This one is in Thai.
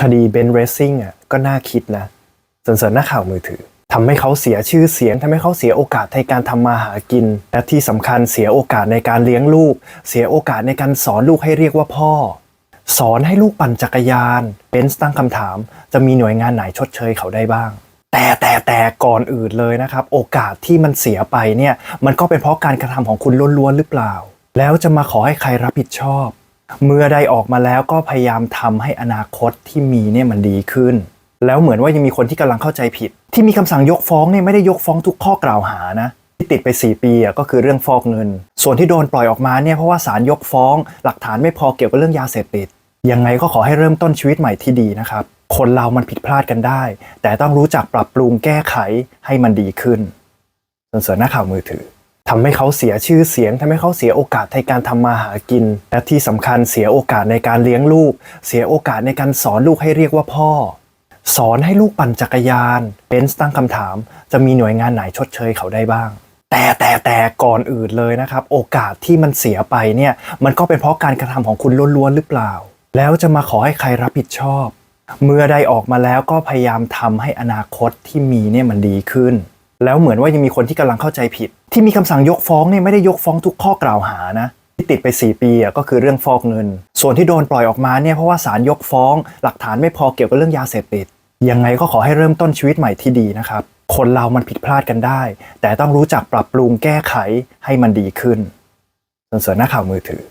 คดีเบนเรซิ่งอะก็น่าคิดนะสนเสริญนักข่าวมือถือทำให้เขาเสียชื่อเสียงทำให้เขาเสียโอกาสในการทำมาหากิน และที่สำคัญเสียโอกาสในการเลี้ยงลูก เสียโอกาสในการสอนลูกให้เรียกว่าพ่อ สอนให้ลูกปั่นจักรยานเบนซ์ตั้งคำถาม จะมีหน่วยงานไหนชดเชยเขาได้บ้าง แต่แต่แต่ก่อนอื่นเลยนะครับ โอกาสที่มันเสียไปเนี่ยมันก็เป็นเพราะการกระทำของคุณล้วนๆหรือเปล่า แล้วจะมาขอให้ใครรับผิดชอบ เมื่อได้ออกมาแล้วก็พยายามทำให้อนาคตที่มีเนี่ยมันดีขึ้น แล้วเหมือนว่ายังมีคนที่กำลังเข้าใจผิด ที่มีคำสั่งยกฟ้องเนี่ยไม่ได้ยกฟ้องทุกข้อกล่าวหานะที่ติดไป 4 ปีอะก็คือเรื่องฟอกเงิน ส่วนที่โดนปล่อยออกมาเนี่ยเพราะว่าศาลยกฟ้อง หลักฐานไม่พอเกี่ยวกับเรื่องยาเสพติดยังไงก็ขอให้เริ่มต้นชีวิตใหม่ที่ดีนะครับ คนเรามันผิดพลาดกันได้ แต่ต้องรู้จักปรับปรุงแก้ไขให้มันดีขึ้นส่วนเสริญหน้าข่าวมือถือ ทำให้เขาเสียชื่อเสียงทำให้เขาเสียโอกาสในการทำมาหากิน และที่สำคัญเสียโอกาสในการเลี้ยงลูก เสียโอกาสในการสอนลูกให้เรียกว่าพ่อ สอนให้ลูกปั่นจักรยานเบนซ์ตั้งคำถาม จะมีหน่วยงานไหนชดเชยเขาได้บ้างแต่แต่แต่ก่อนอื่นเลยนะครับ โอกาสที่มันเสียไปเนี่ยมันก็เป็นเพราะการกระทำของคุณล้วนๆหรือเปล่า แล้วจะมาขอให้ใครรับผิดชอบ เมื่อได้ออกมาแล้วก็พยายามทำให้อนาคตที่มีเนี่ยมันดีขึ้น แล้วเหมือนว่ายังมีคนที่กำลังเข้าใจผิด ที่มีคำสั่งยกฟ้องเนี่ยไม่ได้ยกฟ้องทุกข้อกล่าวหานะที่ติดไป 4 ปีอะก็คือเรื่องฟอกเงิน ส่วนที่โดนปล่อยออกมาเนี่ยเพราะว่าศาลยกฟ้อง หลักฐานไม่พอเกี่ยวกับเรื่องยาเสพติดยังไงก็ขอให้เริ่มต้นชีวิตใหม่ที่ดีนะครับคนเรามันผิดพลาดกันได้ แต่ต้องรู้จักปรับปรุงแก้ไขให้มันดีขึ้นส่วนเสริญหน้าข่าวมือถือ